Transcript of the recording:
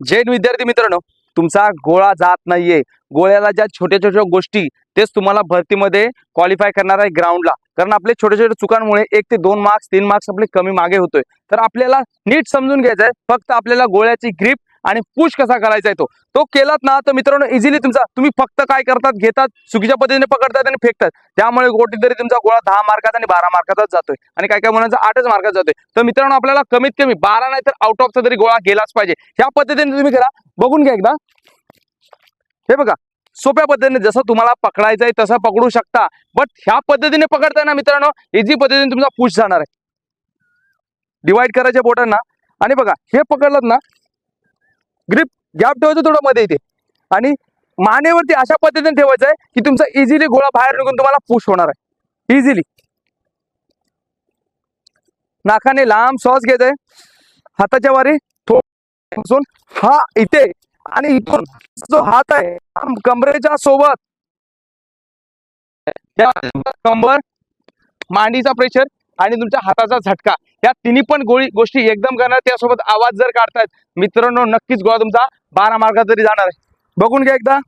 जैन विद्यार्थी मित्रांनो तुमचा गोळा जात नाहीये. गोळ्याला ज्या छोट्या छोट्या गोष्टी तेच तुम्हाला भरतीमध्ये क्वालिफाय करणार आहे ग्राउंडला कारण आपले छोट्या छोट्या चुकांमुळे एक ते दोन मार्क्स तीन मार्क्स आपले कमी मागे होतोय. तर आपल्याला नीट समजून घ्यायचं आहे फक्त आपल्याला गोळ्याची ग्रीप आणि पुश कसा करायचा आहे तो? तो केलात ना तर मित्रांनो इझिली तुमचा तुम्ही फक्त काय करतात घेतात चुकीच्या पद्धतीने पकडतात आणि फेकतात. त्यामुळे कुठेतरी तुमचा गोळा दहा मार्काचा आणि बारा मार्काचाच जातोय. आणि काय काय मुलांचा आठच मार्काचा जातोय. तर मित्रांनो आपल्याला कमीत कमी बारा नाही तर आउट ऑफचा तरी गोळा गेलाच पाहिजे. ह्या पद्धतीने तुम्ही करा. बघून घ्या एकदा. हे बघा. सोप्या पद्धतीने जसं तुम्हाला पकडायचं आहे तसं पकडू शकता. बट ह्या पद्धतीने पकडताय ना मित्रांनो इझी पद्धतीने तुमचा पुश जाणार आहे. डिवाइड करायच्या बोटांना. आणि बघा हे पकडलं ना ग्रिप गॅप ठेवायचं थोडं मध्ये इथे. आणि मानेवरती अशा पद्धतीने ठेवायचं आहे की तुमचा इझिली गोळा बाहेर निघून तुम्हाला पुश होणार आहे. इझिली नाकाने लांब श्वास आहे हाताच्या वारी थोडून हा इथे. आणि इथून जो हात आहे कमरेच्या सोबत. कंबर मांडीचा प्रेशर आणि तुमच्या हाताचा झटका. या तिन्ही पण गोळी गोष्टी एकदम करणार. त्यासोबत आवाज जर काढतायत मित्रांनो नक्कीच गोळा तुमचा बारा मार्ग तरी जाणार आहे. बघून घ्या एकदा.